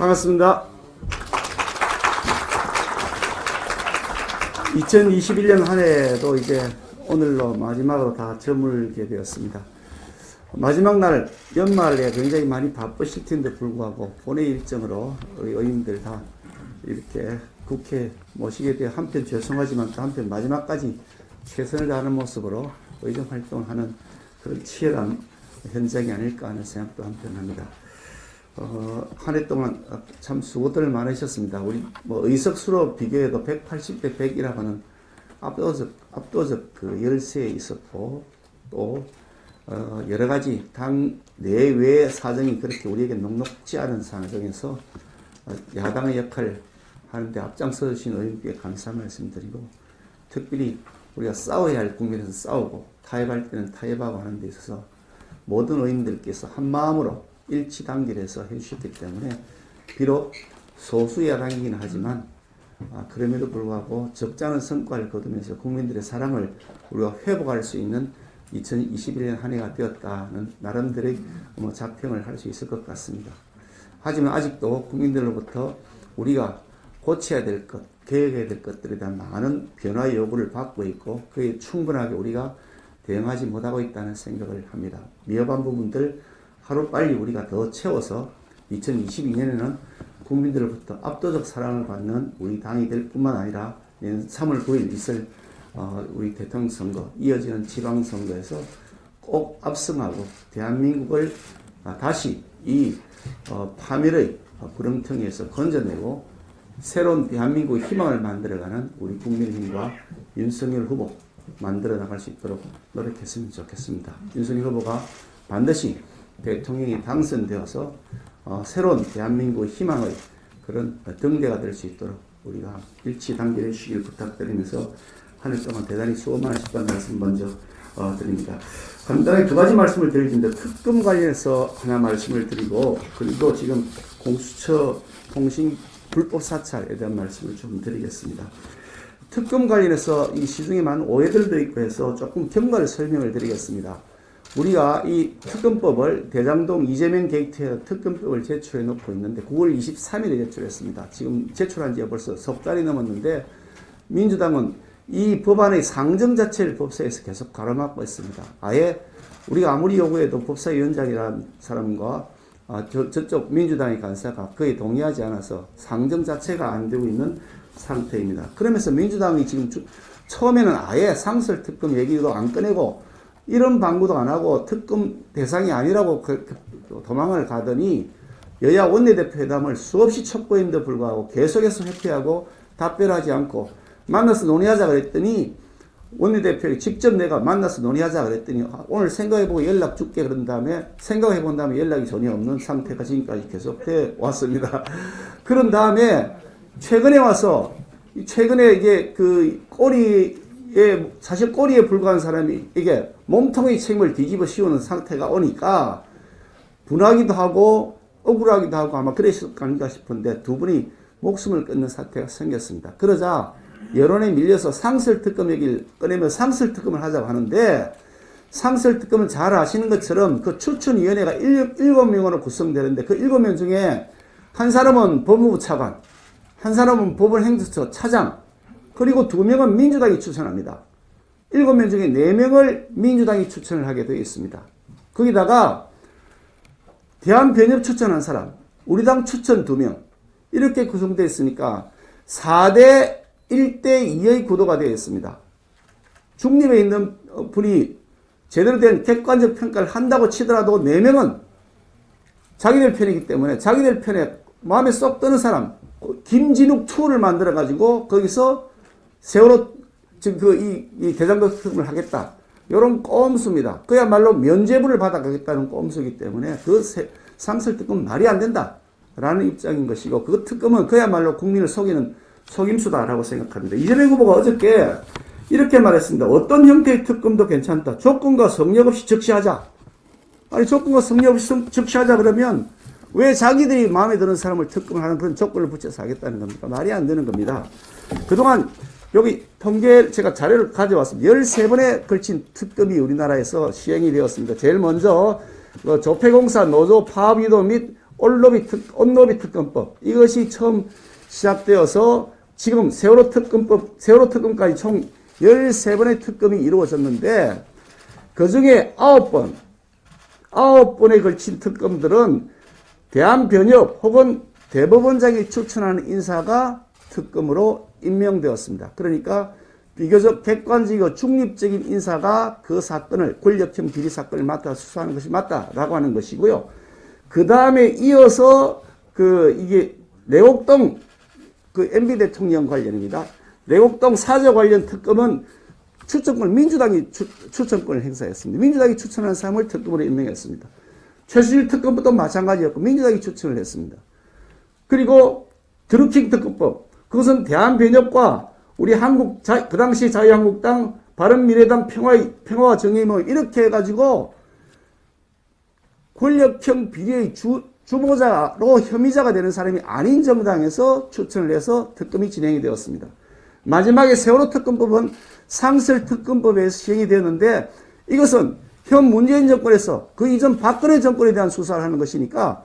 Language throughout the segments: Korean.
반갑습니다. 2021년 한 해도 이제 오늘로 마지막으로 다 저물게 되었습니다. 마지막 날 연말에 굉장히 많이 바쁘실 텐데 불구하고 본회 일정으로 우리 의원들 다 이렇게 국회 모시게 되어 한편 죄송하지만 또 한편 마지막까지 최선을 다하는 모습으로 의정 활동하는 그런 치열한 현장이 아닐까 하는 생각도 한편 합니다. 어, 한 해 동안 참 수고들 많으셨습니다. 우리 뭐 의석수로 비교해도 180대 100이라고 하는 압도적, 압도적 그 열세에 있었고 또 어, 여러 가지 당 내외의 사정이 그렇게 우리에게 녹록지 않은 상황에서 어, 야당의 역할을 하는데 앞장서신 의원께 감사 말씀드리고 특별히 우리가 싸워야 할 국면에서 싸우고 타협할 때는 타협하고 하는 데 있어서 모든 의원들께서 한 마음으로 일치 단결해서 해주셨기 때문에 비록 소수 야당이긴 하지만 아, 그럼에도 불구하고 적지 않은 성과를 거두면서 국민들의 사랑을 우리가 회복할 수 있는 2021년 한 해가 되었다는 나름대로의 뭐 자평을 할 수 있을 것 같습니다. 하지만 아직도 국민들로부터 우리가 고쳐야 될 것, 계획해야 될 것들에 대한 많은 변화 요구를 받고 있고 그에 충분하게 우리가 대응하지 못하고 있다는 생각을 합니다. 미흡한 부분들 하루 빨리 우리가 더 채워서 2022년에는 국민들로부터 압도적 사랑을 받는 우리 당이 될 뿐만 아니라 내년 3월 9일 있을 어, 우리 대통령 선거 이어지는 지방 선거에서 꼭 압승하고 대한민국을 아, 다시 이 어, 파멸의 어, 구렁텅이에서 건져내고 새로운 대한민국의 희망을 만들어가는 우리 국민의힘과 윤석열 후보 만들어 나갈 수 있도록 노력했으면 좋겠습니다. 윤석열 후보가 반드시 대통령이 당선되어서 어, 새로운 대한민국의 희망의 그런 등대가 될 수 있도록 우리가 일치 단결해 주시길 부탁드리면서 한 해 동안 대단히 수고 많으셨다는 말씀 먼저 어, 드립니다. 간단하게 두 가지 말씀을 드릴 텐데 특금 관련해서 하나 말씀을 드리고 그리고 지금 공수처 통신 불법 사찰에 대한 말씀을 좀 드리겠습니다. 특금 관련해서 이 시중에 많은 오해들도 있고 해서 조금 경과를 설명을 드리겠습니다. 우리가 이 특검법을 대장동 이재명 게이트에 특검법을 제출해 놓고 있는데 9월 23일에 제출했습니다. 지금 제출한 지가 벌써 석 달이 넘었는데 민주당은 이 법안의 상정 자체를 법사에서 계속 가로막고 있습니다. 아예 우리가 아무리 요구해도 법사위원장이라는 사람과 아, 저, 저쪽 민주당의 간사가 거의 동의하지 않아서 상정 자체가 안 되고 있는 상태입니다. 그러면서 민주당이 지금 주, 처음에는 아예 상설 특검 얘기도 안 꺼내고 이런 방구도 안 하고 특검 대상이 아니라고 그, 그 도망을 가더니 여야 원내대표 회담을 수없이 촉구했는데 불구하고 계속해서 회피하고 답변하지 않고 만나서 논의하자 그랬더니 원내대표에게 직접 내가 만나서 논의하자 그랬더니 아, 오늘 생각해보고 연락 줄게 그런 다음에 생각해본 다음에 연락이 전혀 없는 상태가 지금까지 계속돼 왔습니다. 그런 다음에 최근에 와서 최근에 이게 그 꼬리 에 사실 꼬리에 불과한 사람이 이게 몸통의 책임을 뒤집어 씌우는 상태가 오니까 분하기도 하고 억울하기도 하고 아마 그랬을 거 아닌가 싶은데 두 분이 목숨을 끊는 사태가 생겼습니다. 그러자 여론에 밀려서 상설 특검 얘기를 꺼내면 상설 특검을 하자고 하는데 상설 특검은 잘 아시는 것처럼 그 추천위원회가 일, 일곱 명으로 구성되는데 그 일곱 명 중에 한 사람은 법무부 차관, 한 사람은 법원행정처 차장, 그리고 두 명은 민주당이 추천합니다. 일곱 명 중에 네 명을 민주당이 추천을 하게 되어 있습니다. 거기다가 대한변협 추천한 사람, 우리 당 추천 두 명, 이렇게 구성되어 있으니까 4대 1대 2의 구도가 되어 있습니다. 중립에 있는 분이 제대로 된 객관적 평가를 한다고 치더라도 4명은 자기들 편이기 때문에 자기들 편에 마음에 쏙 드는 사람, 김진욱 2를 만들어가지고 거기서 세월호 지금 그이 이 특검을 하겠다. 이런 꼼수입니다. 그야말로 면죄부를 받아가겠다는 꼼수이기 때문에 그 상설 특검은 말이 안 된다. 라는 입장인 것이고 그 특검은 그야말로 국민을 속이는 속임수다라고 생각합니다. 이재명 후보가 어저께 이렇게 말했습니다. 어떤 형태의 특검도 괜찮다. 조건과 성역 없이 적시하자. 아니 조건과 성역 없이 적시하자 그러면 왜 자기들이 마음에 드는 사람을 특검을 하는 그런 조건을 붙여서 하겠다는 겁니까? 말이 안 되는 겁니다. 그동안 여기 통계 제가 자료를 가져왔습니다. 13번에 걸친 특검이 우리나라에서 시행이 되었습니다. 제일 먼저 그 조폐공사 노조 파업유도 및 온로비 특, 온로비 특검법 이것이 처음 시작되어서 지금 세월호 특검법, 세월호 특검까지 총 13번의 특검이 이루어졌는데 그 중에 9번, 9번에 걸친 특검들은 대한변협 혹은 대법원장이 추천하는 인사가 특검으로 임명되었습니다. 그러니까 비교적 객관적이고 중립적인 인사가 그 사건을 권력형 비리 사건을 맡아 수사하는 것이 맞다라고 하는 것이고요. 그 다음에 이어서 그 이게 내곡동 그 MB 대통령 관련입니다. 내곡동 사저 관련 특검은 추천권 민주당이 추, 추천권을 행사했습니다. 민주당이 추천한 사람을 특검으로 임명했습니다. 최수일 특검부터 마찬가지였고 민주당이 추천을 했습니다. 그리고 드루킹 특검법 그것은 대한변협과 우리 한국 자, 그 당시 자유한국당 바른미래당 평화 평화와 정의모 이렇게 해가지고 권력형 비리의 주, 주모자로 혐의자가 되는 사람이 아닌 정당에서 추천을 해서 특검이 진행이 되었습니다. 마지막에 세월호 특검법은 상설 특검법에서 시행이 되었는데 이것은 현 문재인 정권에서 그 이전 박근혜 정권에 대한 수사를 하는 것이니까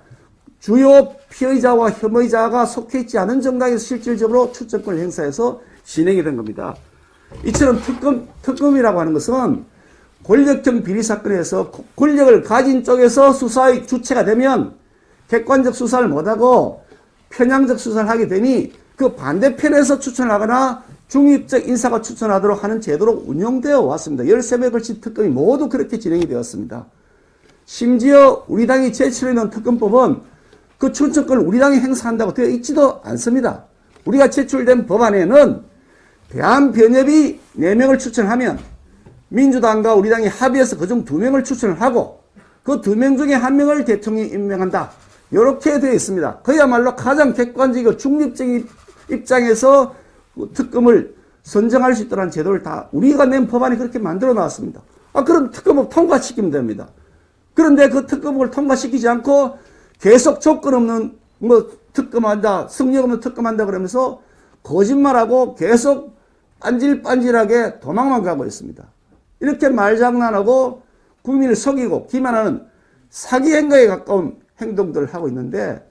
주요 피의자와 혐의자가 속해 있지 않은 정당에서 실질적으로 추천권을 행사해서 진행이 된 겁니다. 이처럼 특검, 특검이라고 하는 것은 권력형 비리 사건에서 권력을 가진 쪽에서 수사의 주체가 되면 객관적 수사를 못하고 편향적 수사를 하게 되니 그 반대편에서 추천하거나 중립적 인사가 추천하도록 하는 제도로 운영되어 왔습니다. 13회 걸친 특검이 모두 그렇게 진행이 되었습니다. 심지어 우리 당이 제출해 놓은 특검법은 그 추천권을 우리 당이 행사한다고 되어 있지도 않습니다. 우리가 제출된 법안에는 대한변협이 4명을 추천하면 민주당과 우리 당이 합의해서 그중 2명을 추천을 하고 그 2명 중에 1명을 대통령이 임명한다. 이렇게 되어 있습니다. 그야말로 가장 객관적이고 중립적인 입장에서 특검을 선정할 수 있도록 제도를 다 우리가 낸 법안이 그렇게 만들어 놨습니다. 아, 그럼 특검을 통과시키면 됩니다. 그런데 그 특검을 통과시키지 않고 계속 조건 없는 뭐 특검한다, 승력 없는 특검한다 그러면서 거짓말하고 계속 빤질빤질하게 도망만 가고 있습니다. 이렇게 말장난하고 국민을 속이고 기만하는 사기 행각에 가까운 행동들을 하고 있는데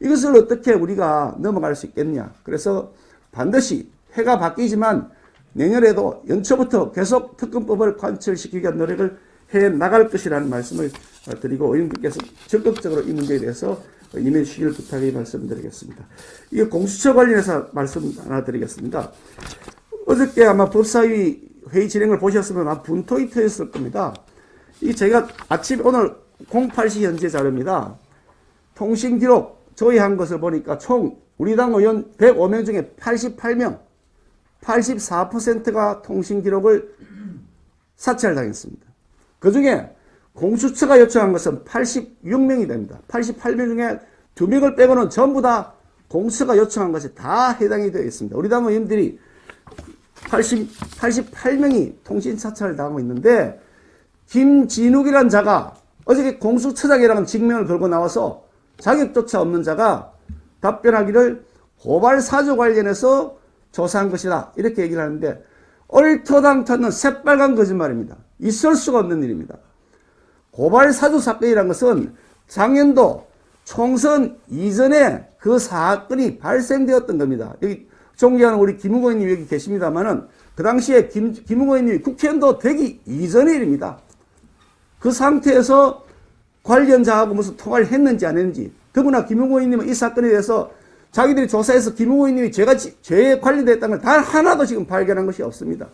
이것을 어떻게 우리가 넘어갈 수 있겠냐. 그래서 반드시 해가 바뀌지만 내년에도 연초부터 계속 특검법을 관철시키기 위한 노력을 해 나갈 것이라는 말씀을 드리고 의원님께서 적극적으로 이 문제에 대해서 임해 주시기를 부탁해 말씀드리겠습니다. 이 공수처 관련해서 말씀 하나 드리겠습니다. 어저께 아마 법사위 회의 진행을 보셨으면 아마 분토이 터였을 겁니다. 이 제가 아침 오늘 08시 현재 자료입니다. 통신 기록 조회한 것을 보니까 총 우리 당 의원 105명 중에 88명, 84%가 통신 기록을 사찰 당했습니다. 그 중에 공수처가 요청한 것은 86명이 됩니다. 88명 중에 2명을 빼고는 전부 다 공수처가 요청한 것이 다 해당이 되어 있습니다. 우리 당 의원들이 80, 88명이 통신 사찰을 당하고 있는데 김진욱이란 자가 어저께 공수처장이라는 직명을 걸고 나와서 자격조차 없는 자가 답변하기를 고발 사주 관련해서 조사한 것이다. 이렇게 얘기를 하는데 얼토당토는 새빨간 거짓말입니다. 있을 수가 없는 일입니다. 고발 사주 사건이라는 것은 작년도 총선 이전에 그 사건이 발생되었던 겁니다. 여기 존경하는 우리 김웅호 의원님 여기 계십니다만은 그 당시에 김, 김웅호 의원님이 국회의원도 되기 이전의 일입니다. 그 상태에서 관련자하고 무슨 통화를 했는지 안 했는지 더구나 김웅호 의원님은 이 사건에 대해서 자기들이 조사해서 김웅호 의원님이 죄가 죄에 관련됐다는 걸 단 하나도 지금 발견한 것이 없습니다.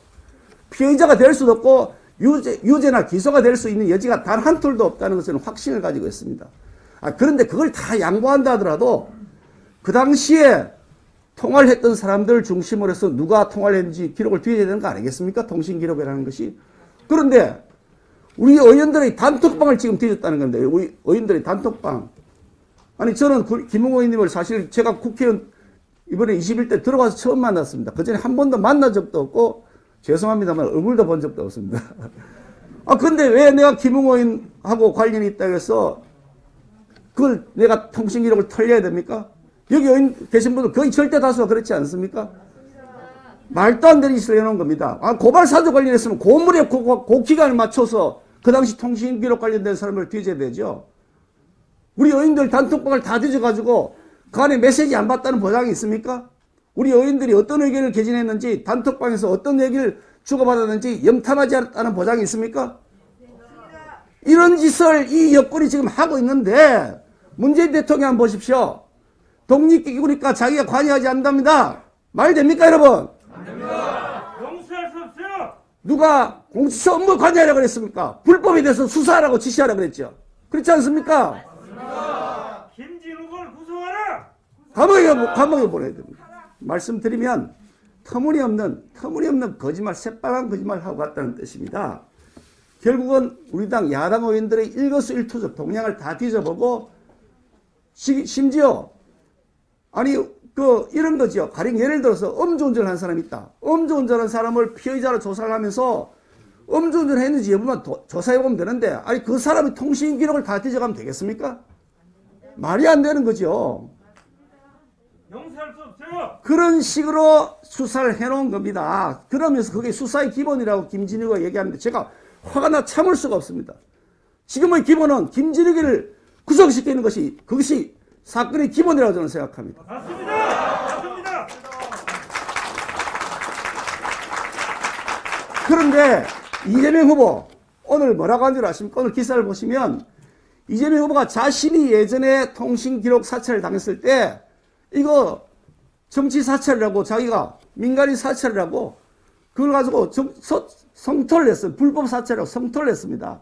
피의자가 될 수도 없고 유죄, 유죄나 기소가 될 수 있는 여지가 단 한 톨도 없다는 것은 확신을 가지고 있습니다. 아, 그런데 그걸 다 양보한다 하더라도 그 당시에 통화를 했던 사람들 중심으로 해서 누가 통화를 했는지 기록을 뒤져야 되는 거 아니겠습니까? 통신 기록이라는 것이. 그런데 우리 의원들의 단톡방을 지금 뒤졌다는 건데, 우리 의원들의 단톡방. 아니, 저는 그 김웅호 의원님을 사실 제가 국회의원 이번에 21대 들어가서 처음 만났습니다. 그 전에 한 번도 만난 적도 없고, 죄송합니다만 얼굴도 본 적도 없습니다. 아, 근데 왜 내가 김웅호 의원하고 관련이 있다고 해서 그걸 내가 통신 기록을 털려야 됩니까? 여기 계신 분들 거의 절대 다수가 그렇지 않습니까? 말도 안 되는 짓을 해놓은 겁니다. 아, 고발 사주 관련했으면 고물에 고, 고, 기간을 맞춰서 그 당시 통신 기록 관련된 사람을 뒤져야 되죠. 우리 의원들 단톡방을 다 뒤져가지고 그 안에 메시지 안 받다는 보장이 있습니까? 우리 의원들이 어떤 의견을 개진했는지 단톡방에서 어떤 얘기를 주고받았는지 염탐하지 않았다는 보장이 있습니까? 이런 짓을 이 여권이 지금 하고 있는데 문재인 대통령 한번 보십시오. 독립기구니까 자기가 관여하지 않는답니다. 말 됩니까 여러분? 용서할 수 없어요. 누가 공수처 업무 관여하라고 그랬습니까? 불법에 대해서 수사하라고 지시하라고 그랬죠. 그렇지 않습니까? 김진욱을 구속하라. 감옥에, 감옥에 보내야 됩니다. 말씀드리면 터무니없는, 터무니없는 거짓말, 새빨간 거짓말 하고 갔다는 뜻입니다. 결국은 우리 당 야당 의원들의 일거수일투족 동향을 다 뒤져보고 시- 심지어 아니 그 이런 거죠. 가령 예를 들어서 음주운전을 한 사람이 있다. 음주운전한 사람을 피의자로 조사를 하면서 음주운전 했는지 여부만 도- 조사해 보면 되는데 아니 그 사람의 통신 기록을 다 뒤져가면 되겠습니까? 말이 안 되는 거죠. 그런 식으로 수사를 해놓은 겁니다. 그러면서 그게 수사의 기본이라고 김진욱가 얘기하는데 제가 화가 나 참을 수가 없습니다. 지금의 기본은 김진욱을 구속시키는 것이 그것이 사건의 기본이라고 저는 생각합니다. 맞습니다. 맞습니다. 그런데 이재명 후보 오늘 뭐라고 한 줄 아십니까? 오늘 기사를 보시면 이재명 후보가 자신이 예전에 통신 기록 사찰을 당했을 때 이거 정치 사찰이라고 자기가 민간인 사찰이라고 그걸 가지고 정, 서, 성토를 했어요. 불법 사찰이라고 성토를 했습니다.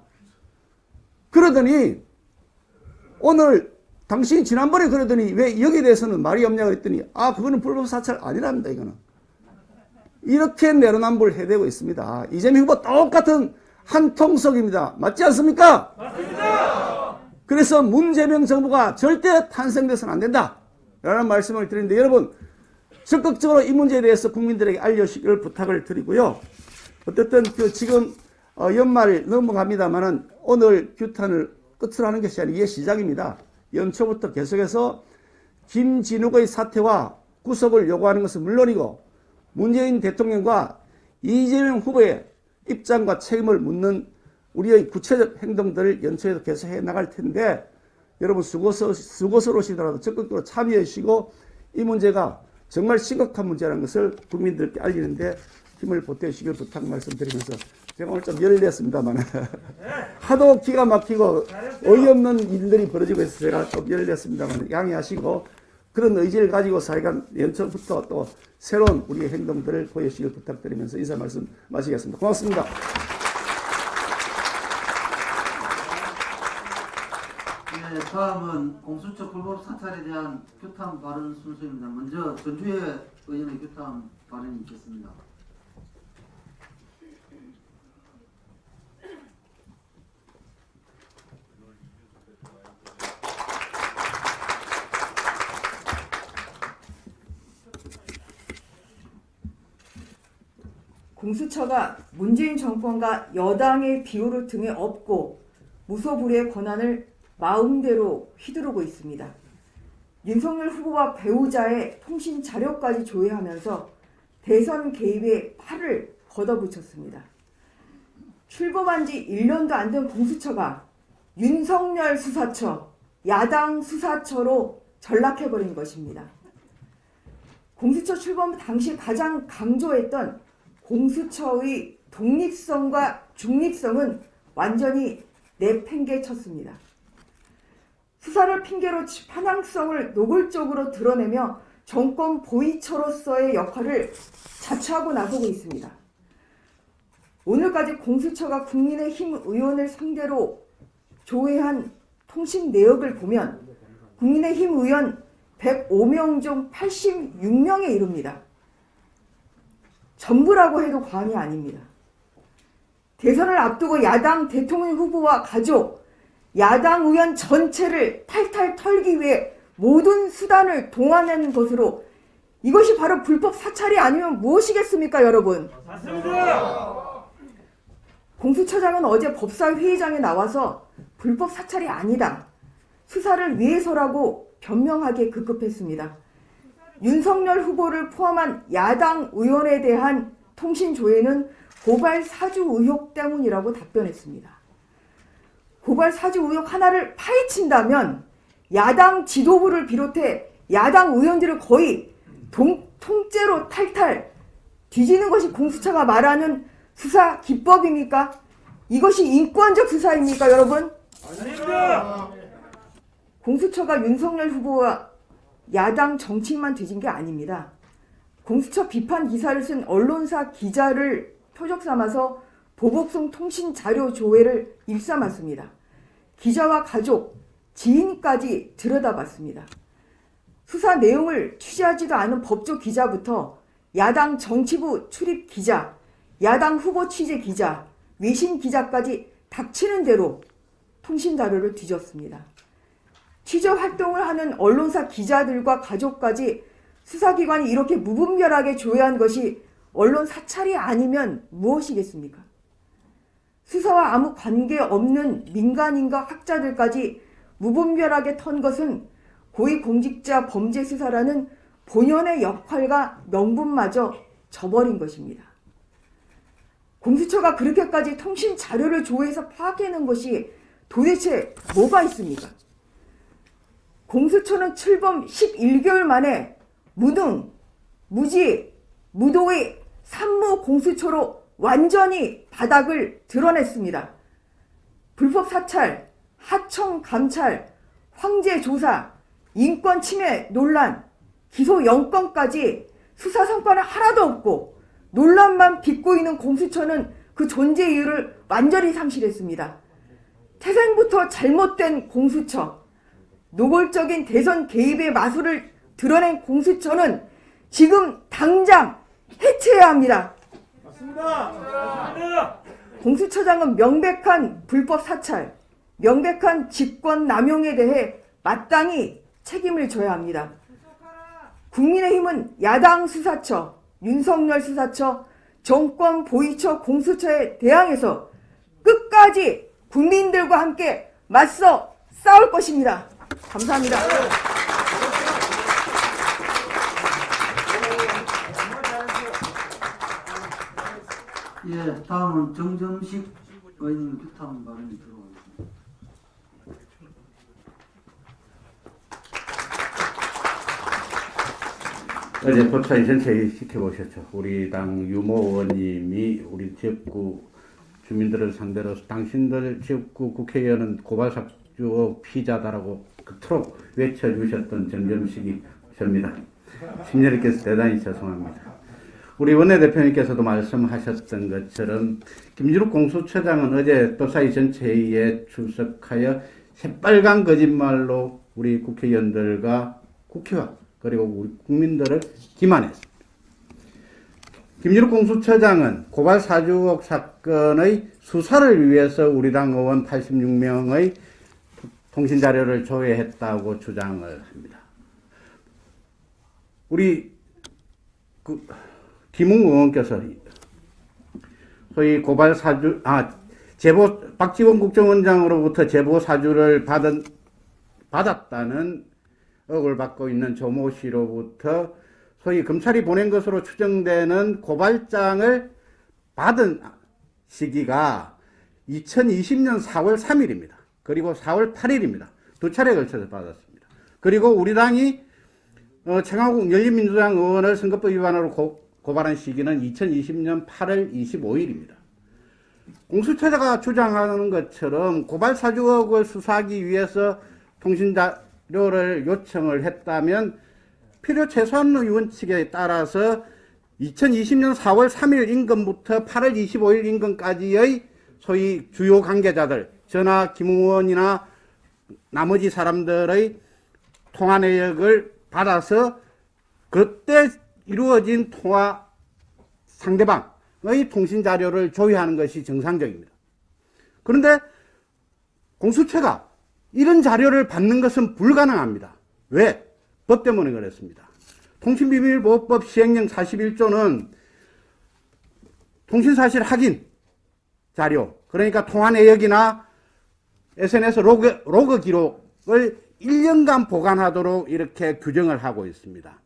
그러더니 오늘 당신이 지난번에 그러더니 왜 여기에 대해서는 말이 없냐 그랬더니 아 그거는 불법 사찰 아니랍니다 이거는. 이렇게 내로남불 해대고 있습니다. 이재명 후보 똑같은 한 통속입니다. 맞지 않습니까? 맞습니다. 그래서 문재명 정부가 절대 탄생돼서는 안 된다. 라는 말씀을 드리는데 여러분 적극적으로 이 문제에 대해서 국민들에게 알려주시기를 부탁을 드리고요. 어쨌든 그 지금 어, 연말 넘어갑니다만은 오늘 규탄을 끝으로 하는 것이 아니라 이게 시작입니다. 연초부터 계속해서 김진욱의 사퇴와 구속을 요구하는 것은 물론이고 문재인 대통령과 이재명 후보의 입장과 책임을 묻는 우리의 구체적 행동들을 연초에도 계속 해 나갈 텐데 여러분 수고스러우시더라도 적극적으로 참여해 주시고 이 문제가 정말 심각한 문제라는 것을 국민들께 알리는데 힘을 보태주시길 부탁 말씀드리면서 제가 오늘 좀 열을 냈습니다만 하도 기가 막히고 어이없는 일들이 벌어지고 있어서 제가 좀 열을 냈습니다만 양해하시고 그런 의지를 가지고 사회가 연초부터 또 새로운 우리의 행동들을 보여주시길 부탁드리면서 인사 말씀 마치겠습니다. 고맙습니다. 네, 다음은 공수처 불법 사찰에 대한 규탄 발언 순서입니다. 먼저 전주의 의원의 규탄 발언이 있겠습니다. 공수처가 문재인 정권과 여당의 비호를 등에 업고 무소불위의 권한을 마음대로 휘두르고 있습니다. 윤석열 후보와 배우자의 통신 자료까지 조회하면서 대선 개입에 팔을 걷어붙였습니다. 출범한 지 1년도 안 된 공수처가 윤석열 수사처, 야당 수사처로 전락해버린 것입니다. 공수처 출범 당시 가장 강조했던 공수처의 독립성과 중립성은 완전히 내팽개쳤습니다. 수사를 핑계로 편향성을 노골적으로 드러내며 정권 보이처로서의 역할을 자처하고 나서고 있습니다. 오늘까지 공수처가 국민의힘 의원을 상대로 조회한 통신 내역을 보면 국민의힘 의원 105명 중 86명에 이릅니다. 전부라고 해도 과언이 아닙니다. 대선을 앞두고 야당 대통령 후보와 가족, 야당 의원 전체를 탈탈 털기 위해 모든 수단을 동원한 것으로 이것이 바로 불법 사찰이 아니면 무엇이겠습니까, 여러분? 공수처장은 어제 법사회의장에 나와서 불법 사찰이 아니다. 수사를 위해서라고 변명하게 급급했습니다. 윤석열 후보를 포함한 야당 의원에 대한 통신 조회는 고발 사주 의혹 때문이라고 답변했습니다. 고발 사주 의혹 하나를 파헤친다면 야당 지도부를 비롯해 야당 의원들을 거의 동- 통째로 탈탈 뒤지는 것이 공수처가 말하는 수사 기법입니까? 이것이 인권적 수사입니까, 여러분? 아닙니다. 공수처가 윤석열 후보와 야당 정치인만 뒤진 게 아닙니다. 공수처 비판 기사를 쓴 언론사 기자를 표적 삼아서 보복성 통신 자료 조회를 일삼았습니다. 기자와 가족, 지인까지 들여다봤습니다. 수사 내용을 취재하지도 않은 법조 기자부터 야당 정치부 출입 기자, 야당 후보 취재 기자, 외신 기자까지 닥치는 대로 통신 자료를 뒤졌습니다. 취재 활동을 하는 언론사 기자들과 가족까지 수사기관이 이렇게 무분별하게 조회한 것이 언론 사찰이 아니면 무엇이겠습니까? 수사와 아무 관계 없는 민간인과 학자들까지 무분별하게 턴 것은 고위공직자 범죄 수사라는 본연의 역할과 명분마저 저버린 것입니다. 공수처가 그렇게까지 통신 자료를 조회해서 파악해낸 것이 도대체 뭐가 있습니까? 공수처는 출범 11개월 만에 무능, 무지, 무도의 산무 공수처로 완전히 바닥을 드러냈습니다. 불법 사찰, 하청 감찰, 황제 조사, 인권 침해 논란, 기소 영건까지 수사 성과는 하나도 없고 논란만 빚고 있는 공수처는 그 존재 이유를 완전히 상실했습니다. 태생부터 잘못된 공수처, 노골적인 대선 개입의 마술을 드러낸 공수처는 지금 당장 해체해야 합니다. 공수처장은 명백한 불법 사찰, 명백한 직권 남용에 대해 마땅히 책임을 져야 합니다. 국민의힘은 야당 수사처, 윤석열 수사처, 정권 보이처 공수처에 대항해서 끝까지 국민들과 함께 맞서 싸울 것입니다. 감사합니다. 예, 다음은 정점식 의원님 규탄 발언이 들어오겠습니다. 어제 포차이 전체에 지켜보셨죠. 우리 당 유모 의원님이 우리 지역구 주민들을 상대로 당신들 지역구 국회의원은 고발삭주 피자다라고 그토록 외쳐주셨던 정점식이 접니다. 심려님께서 대단히 죄송합니다. 우리 원내대표님께서도 말씀하셨던 것처럼 김주룩 공수처장은 어제 또사이 전체회의에 출석하여 새빨간 거짓말로 우리 국회의원들과 국회와 그리고 우리 국민들을 기만했습니다. 김준욱 공수처장은 고발 사주옥 사건의 수사를 위해서 우리 당 의원 86명의 통신 자료를 조회했다고 주장을 합니다. 우리 그 김웅 의원께서 소위 고발 사주 아 제보 박지원 국정원장으로부터 제보 사주를 받은 받았다는 억을 받고 있는 조모 씨로부터 소위 검찰이 보낸 것으로 추정되는 고발장을 받은 시기가 2020년 4월 3일입니다. 그리고 4월 8일입니다. 두 차례 걸쳐서 받았습니다. 그리고 우리 당이 어, 청하국 열린민주당 의원을 선거법 위반으로 고, 고발한 시기는 2020년 8월 25일입니다. 공수처자가 주장하는 것처럼 고발 사주 의혹을 수사하기 위해서 통신 자료를 요청을 했다면 필요 최소한 의 원칙에 따라서 2020년 4월 3일 인근부터 8월 25일 인근까지의 소위 주요 관계자들, 전하 김 의원이나 나머지 사람들의 통화 내역을 받아서 그때 이루어진 통화 상대방의 통신 자료를 조회하는 것이 정상적입니다. 그런데 공수처가 이런 자료를 받는 것은 불가능합니다. 왜? 법 때문에 그렇습니다. 통신비밀보호법 시행령 41조는 통신사실 확인 자료, 그러니까 통화 내역이나 SNS 로그, 로그 기록을 1년간 보관하도록 이렇게 규정을 하고 있습니다.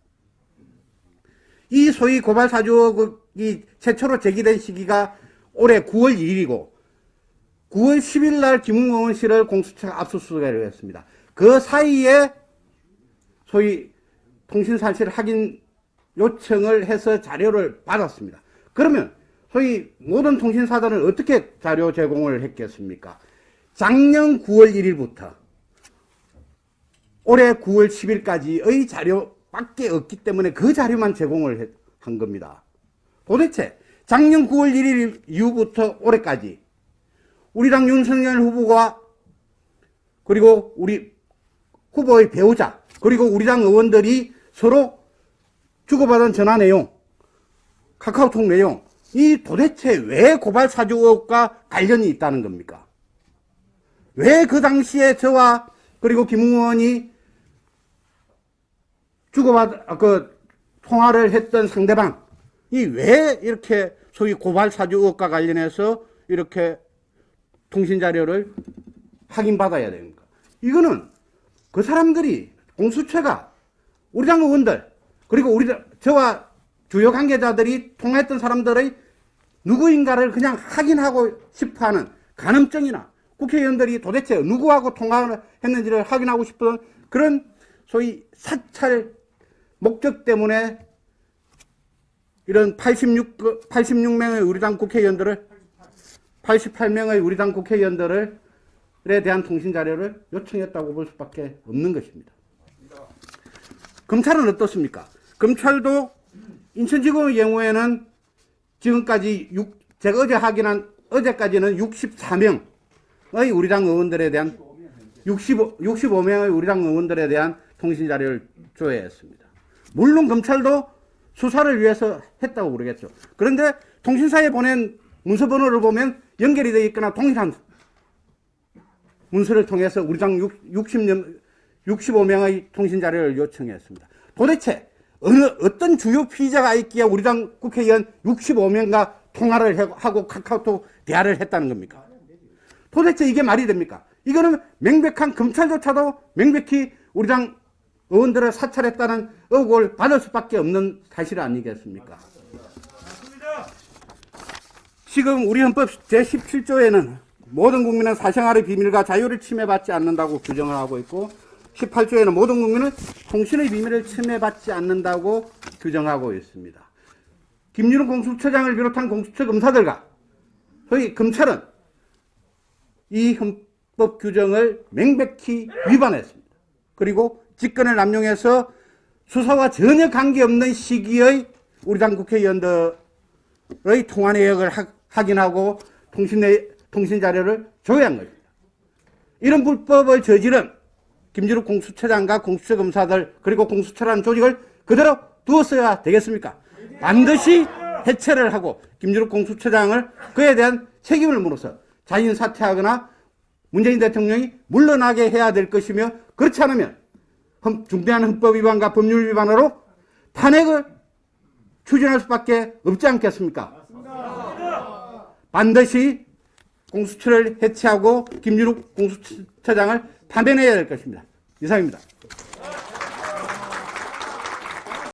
이 소위 고발 사주이 최초로 제기된 시기가 올해 9월 2일이고 9월 10일 날 김웅원 씨를 공수처가 압수수색을 했습니다. 그 사이에 소위 통신사실 확인 요청을 해서 자료를 받았습니다. 그러면 소위 모든 통신사들은 어떻게 자료 제공을 했겠습니까? 작년 9월 1일부터 올해 9월 10일까지의 자료 밖에 없기 때문에 그 자료만 제공을 했- 한 겁니다. 도대체 작년 9월 1일 이후부터 올해까지 우리 당 윤석열 후보가 그리고 우리 후보의 배우자 그리고 우리 당 의원들이 서로 주고받은 전화 내용 카카오톡 내용 이 도대체 왜 고발 사주 의혹과 관련이 있다는 겁니까? 왜 그 당시에 저와 그리고 김 의원이 주고받 아, 그 통화를 했던 상대방이 왜 이렇게 소위 고발 사주 의혹과 관련해서 이렇게 통신 자료를 확인받아야 됩니까? 이거는 그 사람들이 공수처가 우리 당 의원들 그리고 우리 당- 저와 주요 관계자들이 통화했던 사람들의 누구인가를 그냥 확인하고 싶어하는 간음증이나 국회의원들이 도대체 누구하고 통화를 했는지를 확인하고 싶은 그런 소위 사찰 목적 때문에 이런 86, 86명의 우리 당 국회의원들을 88명의 우리 당 국회의원들을 에 대한 통신 자료를 요청했다고 볼 수밖에 없는 것입니다. 검찰은 어떻습니까? 검찰도 인천지검의 경우에는 지금까지 6, 제가 어제 확인한 어제까지는 64명의 우리 당 의원들에 대한 65, 65명의 우리 당 의원들에 대한 통신 자료를 조회했습니다. 물론 검찰도 수사를 위해서 했다고 그러겠죠. 그런데 통신사에 보낸 문서 번호를 보면 연결이 되어 있거나 동일한 문서를 통해서 우리 당 60명, 65명의 통신 자료를 요청했습니다. 도대체 어느 어떤 주요 피의자가 있기에 우리 당 국회의원 65명과 통화를 해- 하고 카카오톡 대화를 했다는 겁니까? 도대체 이게 말이 됩니까? 이거는 명백한 검찰조차도 명백히 우리 당 의원들을 사찰했다는 의혹을 받을 수밖에 없는 사실 아니겠습니까? 지금 우리 헌법 제17조에는 모든 국민은 사생활의 비밀과 자유를 침해받지 않는다고 규정을 하고 있고 18조에는 모든 국민은 통신의 비밀을 침해받지 않는다고 규정하고 있습니다. 김윤호 공수처장을 비롯한 공수처 검사들과 저희 검찰은 이 헌법 규정을 명백히 위반했습니다. 그리고 직권을 남용해서 수사와 전혀 관계없는 시기의 우리 당 국회의원들의 통화 내역을 하- 확인하고 통신 내, 통신 자료를 조회한 것입니다. 이런 불법을 저지른 김주루 공수처장과 공수처 검사들 그리고 공수처라는 조직을 그대로 두었어야 되겠습니까? 반드시 해체를 하고 김주루 공수처장을 그에 대한 책임을 물어서 자진 사퇴하거나 문재인 대통령이 물러나게 해야 될 것이며 그렇지 않으면 헌- 중대한 헌법 위반과 법률 위반으로 탄핵을 추진할 수밖에 없지 않겠습니까? 반드시 공수처를 해체하고 김유룩 공수처장을 파면해야 될 것입니다. 이상입니다.